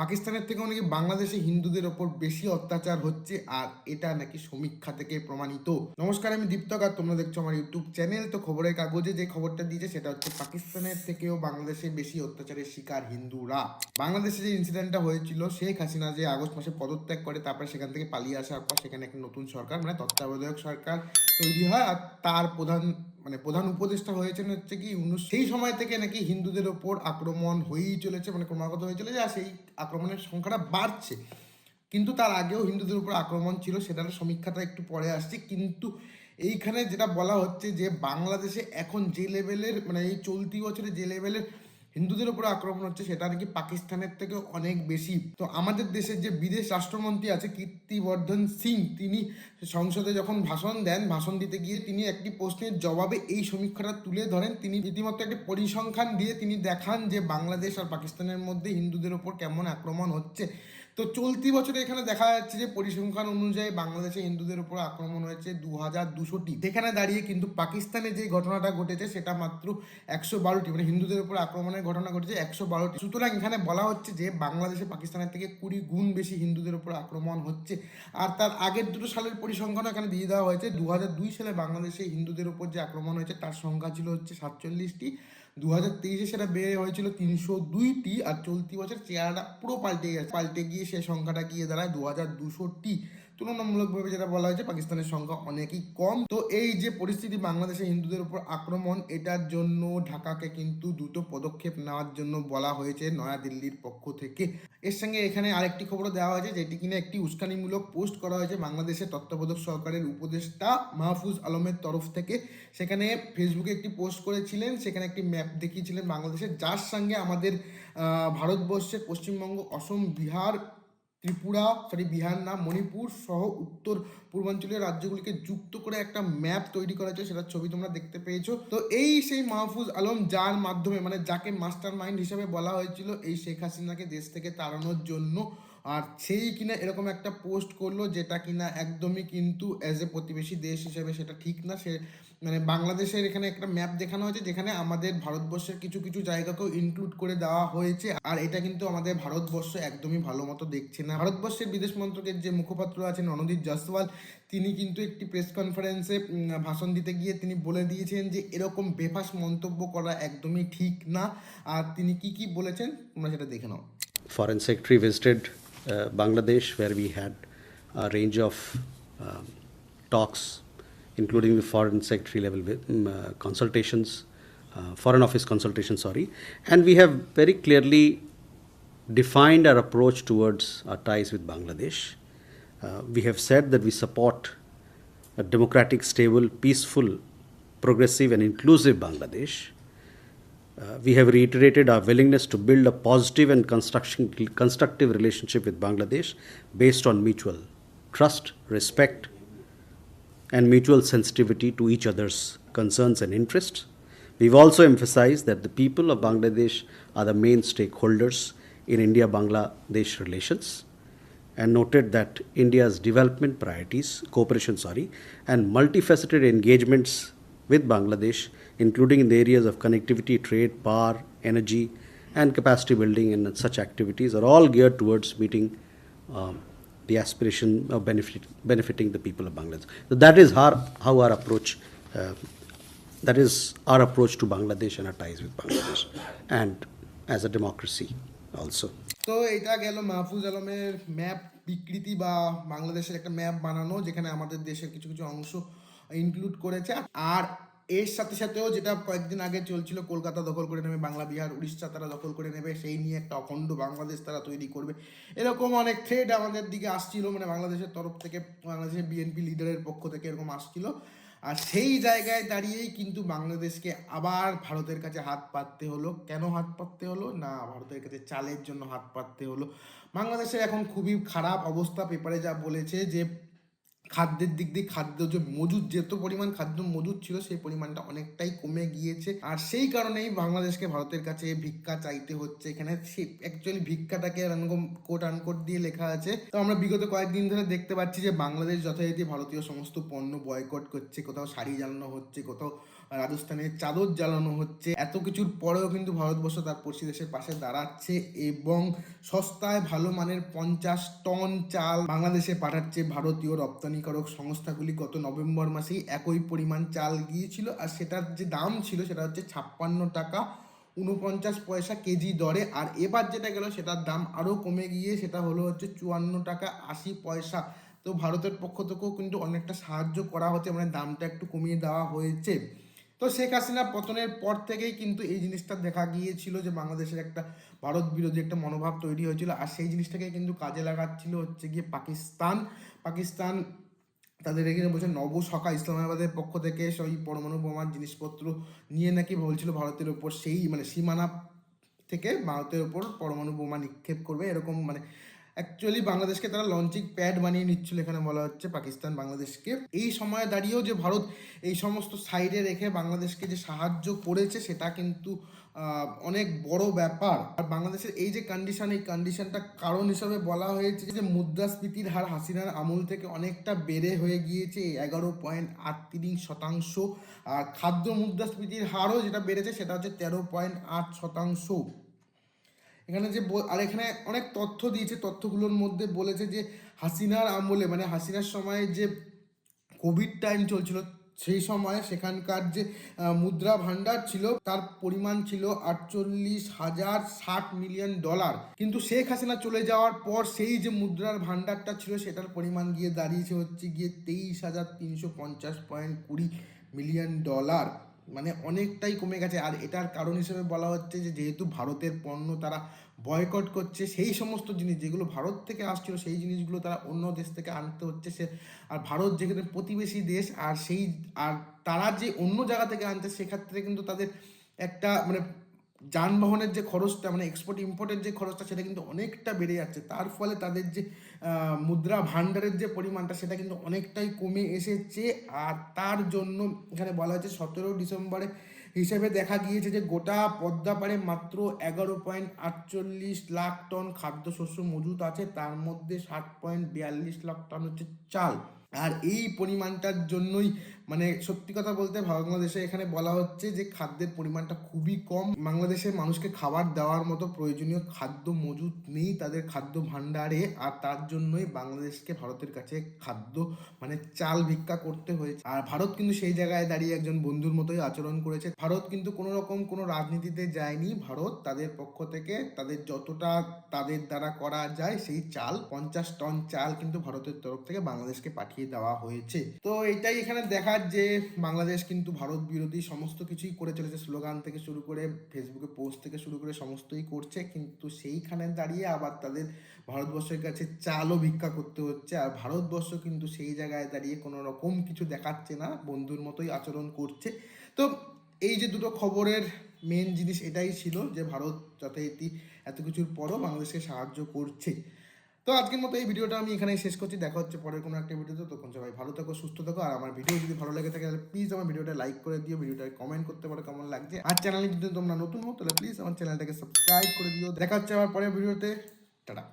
পাকিস্তানের থেকে নাকি বাংলাদেশে হিন্দুদের ওপর বেশি অত্যাচার হচ্ছে আর এটা নাকি সমীক্ষা থেকে প্রমাণিত। নমস্কার, আমি দীপ্তক আর তোমরা দেখছ আমার ইউটিউব চ্যানেল। তো খবরের কাগজে যে খবরটা দিয়েছে সেটা হচ্ছে পাকিস্তানের থেকেও বাংলাদেশে বেশি অত্যাচারের শিকার হিন্দুরা। বাংলাদেশে যে ইনসিডেন্টটা হয়েছিল, শেখ হাসিনা যে আগস্ট মাসে পদত্যাগ করে, তারপরে সেখান থেকে পালিয়ে আসার পর সেখানে একটা নতুন সরকার মানে তত্ত্বাবধায়ক সরকার তৈরি হয় আর তার প্রধান মানে প্রধান উপদেষ্টা হয়েছেন হচ্ছে কি ইউনুস সেই সময় থেকে নাকি হিন্দুদের ওপর আক্রমণ হয়েই চলেছে মানে ক্রমাগত হয়ে চলেছে, আর সেই আক্রমণের সংখ্যাটা বাড়ছে। কিন্তু তার আগেও হিন্দুদের উপর আক্রমণ ছিল, সেটার সমীক্ষাটা একটু পরে আসছে। কিন্তু এইখানে যেটা বলা হচ্ছে যে, বাংলাদেশে এখন যে লেভেলের মানে এই চলতি বছরে যে লেভেলের হিন্দুদের উপর আক্রমণ হচ্ছে, সেটা নাকি পাকিস্তানের থেকে অনেক বেশি। তো আমাদের দেশের যে বিদেশ রাষ্ট্রমন্ত্রী আছে কীর্তিবর্ধন সিং, তিনি সংসদে যখন ভাষণ দেন, ভাষণ দিতে গিয়ে তিনি একটি প্রশ্নের জবাবে এই সমীক্ষাটা তুলে ধরেন। তিনি রীতিমতো একটি পরিসংখ্যান দিয়ে তিনি দেখান যে বাংলাদেশ আর পাকিস্তানের মধ্যে হিন্দুদের ওপর কেমন আক্রমণ হচ্ছে। তো চলতি বছরে এখানে দেখা যাচ্ছে যে পরিসংখ্যান অনুযায়ী বাংলাদেশে হিন্দুদের উপর আক্রমণ হয়েছে দু হাজার দুশোটি সেখানে দাঁড়িয়ে কিন্তু পাকিস্তানে যে ঘটনাটা ঘটেছে সেটা মাত্র একশো বারোটি মানে হিন্দুদের উপর আক্রমণের ঘটনা ঘটেছে একশো বারোটি সুতরাং এখানে বলা হচ্ছে যে বাংলাদেশে পাকিস্তানের থেকে কুড়ি গুণ বেশি হিন্দুদের উপর আক্রমণ হচ্ছে। আর তার আগের দুটো সালের পরিসংখ্যানও এখানে দিয়ে দেওয়া হয়েছে। দু হাজার দুই সালে বাংলাদেশে হিন্দুদের উপর যে আক্রমণ হয়েছে তার সংখ্যা ছিল হচ্ছে সাতচল্লিশটি দু হাজার তেইশে সেটা বেড়ে হয়েছিল তিনশো দুইটি আর চলতি বছর চেহারাটা পুরো পাল্টে গেছে। পাল্টে গিয়ে সে সংখ্যাটা গিয়ে দাঁড়ায় দু হাজার দুশোটি। তুলনামূলকভাবে যেটা বলা হয়েছে পাকিস্তানের সংখ্যা অনেকই কম। তো এই যে পরিস্থিতি বাংলাদেশে হিন্দুদের উপর আক্রমণ এটার জন্য ঢাকাকে কিন্তু দ্রুত পদক্ষেপ নেওয়ার জন্য বলা হয়েছে নয়াদিল্লির পক্ষ থেকে। এর সঙ্গে এখানে আরেকটি খবর দেওয়া হয়েছে যেটি কিনা একটি উস্কানিমূলক পোস্ট করা হয়েছে বাংলাদেশের তত্ত্বাবধায়ক সরকারের উপদেষ্টা মাহফুজ আলমের তরফ থেকে। সেখানে ফেসবুকে একটি পোস্ট করেছিলেন সেখানে একটি ম্যাপ দেখিয়েছিলেন বাংলাদেশের। যার সঙ্গে আমাদের আহ, ভারতবর্ষের পশ্চিমবঙ্গ অসম বিহার ত্রিপুরা সরি বিহার না, মণিপুর সহ উত্তর পূর্বাঞ্চলীয় রাজ্যগুলিকে যুক্ত করে একটা ম্যাপ তৈরি করা হয়েছে, সেটার ছবি তোমরা দেখতে পেয়েছ। তো এই সেই মাহফুজ আলম, যার মাধ্যমে মানে যাকে মাস্টার মাইন্ড হিসেবে বলা হয়েছিল, এই শেখ হাসিনাকে দেশ থেকে তাড়ানোর জন্য আর সেই কিনা এরকম একটা পোস্ট করল যেটা কিনা একদমই কিন্তু অ্যাজ এ প্রতিবেশী দেশ হিসেবে সেটা ঠিক না। সে মানে বাংলাদেশের এখানে একটা ম্যাপ দেখানো হয়েছে যেখানে আমাদের ভারতবর্ষের কিছু কিছু জায়গাকেও ইনক্লুড করে দেওয়া হয়েছে। আর এটা কিন্তু আমাদের ভারতবর্ষ একদমই ভালো মতো দেখছে না। ভারতবর্ষের বিদেশ মন্ত্রকের যে মুখপাত্র আছেন রণদীপ জসওয়াল তিনি কিন্তু একটি প্রেস কনফারেন্সে ভাষণ দিতে গিয়ে তিনি বলে দিয়েছেন যে এরকম বেফাস মন্তব্য করা একদমই ঠিক না। আর তিনি কি কি বলেছেন? তোমরা সেটা দেখে নাও। Secretary visited uh, Bangladesh, where we had a range of um, talks, including the Foreign Secretary level um, uh, consultations, uh, Foreign Office consultations, sorry, and we have very clearly defined our approach towards our ties with Bangladesh. Uh, we have said that we support a democratic, stable, peaceful, progressive, and inclusive Bangladesh. Uh, we have reiterated our willingness to build a positive and constructive relationship with Bangladesh based on mutual trust, respect, and mutual sensitivity to each other's concerns and interests. We've also emphasized that the people of Bangladesh are the main stakeholders in India Bangladesh relations and noted that India's development priorities, cooperation, sorry, and multifaceted engagements with Bangladesh, including in the areas of connectivity, trade, power, energy, and capacity building and such activities, are all geared towards meeting um, the aspiration of benefit, benefiting the people of Bangladesh. So that is our, how our approach. Uh, that is our approach to Bangladesh and our ties with Bangladesh, and as a democracy also. তো এটা গেল মাহফুজ আলমের map বিকৃতি বা বাংলাদেশের একটা map বানানো যেখানে আমাদের দেশের কিছু কিছু অংশ ইনক্লুড করেছে। আর এর সাথে সাথেও যেটা কয়েকদিন আগে চলছিল, কলকাতা দখল করে নেবে, বাংলা, বিহার, উড়িষ্যা তারা দখল করে নেবে, সেই নিয়ে একটা অখণ্ড বাংলাদেশ তারা তৈরি করবে। এরকম অনেক থ্রেড আমাদের দিকে আসছিল মানে বাংলাদেশের তরফ থেকে, বাংলাদেশের বিএনপি লিডারের পক্ষ থেকে এরকম আসছিল। আর সেই জায়গায় দাঁড়িয়েই কিন্তু বাংলাদেশকে আবার ভারতের কাছে হাত পাততে হলো। কেন হাত পাততে হলো? না, ভারতের কাছে চালের জন্য হাত পাততে হলো। বাংলাদেশের এখন খুবই খারাপ অবস্থা, পেপারে যা বলেছে যে খাদ্যের দিক দিয়ে খাদ্য যে মজুদ যেত পরিমাণ খাদ্য মজুদ ছিল, সেই পরিমাণটা অনেকটাই কমে গিয়েছে। আর সেই কারণেই বাংলাদেশকে ভারতের কাছে ভিক্ষা চাইতে হচ্ছে। এখানে অ্যাকচুয়ালি ভিক্ষাটাকে এরকম কোট আনকোট দিয়ে লেখা আছে। তো আমরা বিগত কয়েকদিন ধরে দেখতে পাচ্ছি যে বাংলাদেশ যথারীতি ভারতীয় সমস্ত পণ্য বয়কট করছে, কোথাও শাড়ি জ্বালানো হচ্ছে, কোথাও রাজস্থানে চাদর জ্বালানো হচ্ছে। এত কিছুর পরেও কিন্তু ভারতবর্ষ তার পড়শি দেশের পাশে দাঁড়াচ্ছে এবং সস্তায় ভালো মানের পঞ্চাশ টন চাল বাংলাদেশে পাঠাচ্ছে ভারতীয় রপ্তানিকারক সংস্থাগুলি। গত নভেম্বর মাসেই একই পরিমাণ চাল গিয়েছিল আর সেটার যে দাম ছিল সেটা হচ্ছে ছাপ্পান্ন টাকা উনপঞ্চাশ পয়সা কেজি দরে। আর এবার যেটা গেল সেটার দাম আরও কমে গিয়ে সেটা হলো হচ্ছে চুয়ান্ন টাকা আশি পয়সা। তো ভারতের পক্ষ থেকেও কিন্তু অনেকটা সাহায্য করা হচ্ছে মানে দামটা একটু কমিয়ে দেওয়া হয়েছে। তো শেখ হাসিনা পতনের পর থেকেই কিন্তু এই জিনিসটা দেখা গিয়েছিল যে বাংলাদেশের একটা ভারত বিরোধী একটা মনোভাব তৈরি হয়েছিল। আর সেই জিনিসটাকে কিন্তু কাজে লাগাচ্ছিল হচ্ছে গিয়ে পাকিস্তান। পাকিস্তান তাদের এখানে বলছে নব নবসখা ইসলামাবাদের পক্ষ থেকে সেই পরমাণু বোমার জিনিসপত্র নিয়ে নাকি বলছিল ভারতের ওপর সেই মানে সীমানা থেকে ভারতের ওপর পরমাণু বোমা নিক্ষেপ করবে। এরকম মানে অ্যাকচুয়ালি বাংলাদেশকে তারা লঞ্চিং প্যাড বানিয়ে নিচ্ছিল এখানে বলা হচ্ছে, পাকিস্তান বাংলাদেশকে। এই সময়ে দাঁড়িয়েও যে ভারত এই সমস্ত সাইডে রেখে বাংলাদেশকে যে সাহায্য করেছে, সেটা কিন্তু অনেক বড় ব্যাপার। আর বাংলাদেশের এই যে কন্ডিশন এই কন্ডিশনটা কারণ হিসাবে বলা হয়েছে যে মুদ্রাস্ফীতির হার হাসিনার আমল থেকে অনেকটা বেড়ে হয়ে গিয়েছে এগারো পয়েন্ট আট তিন শতাংশ। আর খাদ্য মুদ্রাস্ফীতির হারও যেটা বেড়েছে, সেটা হচ্ছে তেরো পয়েন্ট আট শতাংশ। এখানে যে আর এখানে অনেক তথ্য দিয়েছে, তথ্যগুলোর মধ্যে বলেছে যে হাসিনার আমলে মানে হাসিনার সময়ে যে কোভিড টাইম চলছিল, সেই সময় সেখানকার যে মুদ্রা ভান্ডার ছিল, তার পরিমাণ ছিল আটচল্লিশ হাজার ষাট মিলিয়ন ডলার। কিন্তু শেখ হাসিনা চলে যাওয়ার পর সেই যে মুদ্রার ভান্ডারটা ছিল, সেটার পরিমাণ গিয়ে দাঁড়িয়েছে হচ্ছে গিয়ে তেইশ হাজার তিনশো পঞ্চাশ পয়েন্ট কুড়ি মিলিয়ন ডলার। মানে অনেকটাই কমে গেছে। আর এটার কারণ হিসেবে বলা হচ্ছে যে, যেহেতু ভারতের পণ্য তারা বয়কট করছে, সেই সমস্ত জিনিস যেগুলো ভারত থেকে আসছিল, সেই জিনিসগুলো তারা অন্য দেশ থেকে আনতে হচ্ছে সে। আর ভারত যেখানে প্রতিবেশী দেশ, আর সেই, আর তারা যে অন্য জায়গা থেকে আনছে, সেক্ষেত্রে কিন্তু তাদের একটা মানে যানবাহনের যে খরচটা মানে এক্সপোর্ট ইম্পোর্টের যে খরচটা, সেটা কিন্তু অনেকটা বেড়ে যাচ্ছে। তার ফলে তাদের যে মুদ্রা ভাণ্ডারের যে পরিমাণটা, সেটা কিন্তু অনেকটাই কমে এসেছে। আর তার জন্য এখানে বলা হয়েছে, সতেরো ডিসেম্বরে হিসেবে দেখা গিয়েছে যে, গোটা পদ্মাপাড়ে মাত্র এগারো পয়েন্ট আটচল্লিশ লাখ টন খাদ্যশস্য মজুত আছে। তার মধ্যে ষাট পয়েন্ট বিয়াল্লিশ লাখ টন হচ্ছে চাল। আর এই পরিমাণটার জন্যই মানে সত্যি কথা বলতে বাংলাদেশে এখানে বলা হচ্ছে যে খাদ্যের পরিমাণটা খুবই কম। বাংলাদেশের মানুষকে খাবার দেওয়ার মতো প্রয়োজনীয় খাদ্য মজুত নেই তাদের খাদ্য ভাণ্ডারে আর তার জন্যই বাংলাদেশকে ভারতের কাছে খাদ্য মানে চাল ভিক্ষা করতে হয়েছে। আর ভারত কিন্তু সেই জায়গায় দাঁড়িয়ে একজন বন্ধুর মতোই আচরণ করেছে। ভারত কিন্তু কোনো রকম কোনো রাজনীতিতে যায়নি। ভারত তাদের পক্ষ থেকে তাদের যতটা তাদের দ্বারা করা যায় সেই চাল, পঞ্চাশ টন চাল কিন্তু ভারতের তরফ থেকে বাংলাদেশকে পাঠিয়ে দেওয়া হয়েছে। তো এটাই এখানে দেখার যে বাংলাদেশ কিন্তু ভারত বিরোধী সমস্ত কিছুই করে চলেছে। স্লোগান থেকে শুরু করে ফেসবুকে পোস্ট থেকে শুরু করে সমস্তই করছে। কিন্তু সেইখানে দাঁড়িয়ে আবার তাদের ভারতবর্ষের কাছে চালও ভিক্ষা করতে হচ্ছে। আর ভারতবর্ষ কিন্তু সেই জায়গায় দাঁড়িয়ে কোনো রকম কিছু দেখাচ্ছে না। বন্ধুর মতোই আচরণ করছে। তো এই যে দুটো খবরের মেন জিনিস এটাই ছিল যে ভারত যথারীতি এত কিছুর পরও বাংলাদেশকে সাহায্য করছে। তো আজকের মতো এই ভিডিওটা আমি এখানেই শেষ করছি। দেখা হচ্ছে পরের কোনো একটা ভিডিওতে। তখন সবাই ভালো থাকো, সুস্থ থাকো। আর আমার ভিডিও যদি ভালো লাগে থাকে, তাহলে প্লিজ আমার ভিডিওটা লাইক করে দিও। ভিডিওটা কমেন্ট করতে পারো কেমন লাগছে। আর চ্যানেলে যদি তোমরা নতুন হো তাহলে প্লিজ আমার চ্যানেলটাকে সাবস্ক্রাইব করে দিও। দেখা হচ্ছে আমার পরের ভিডিওতে। টাটা।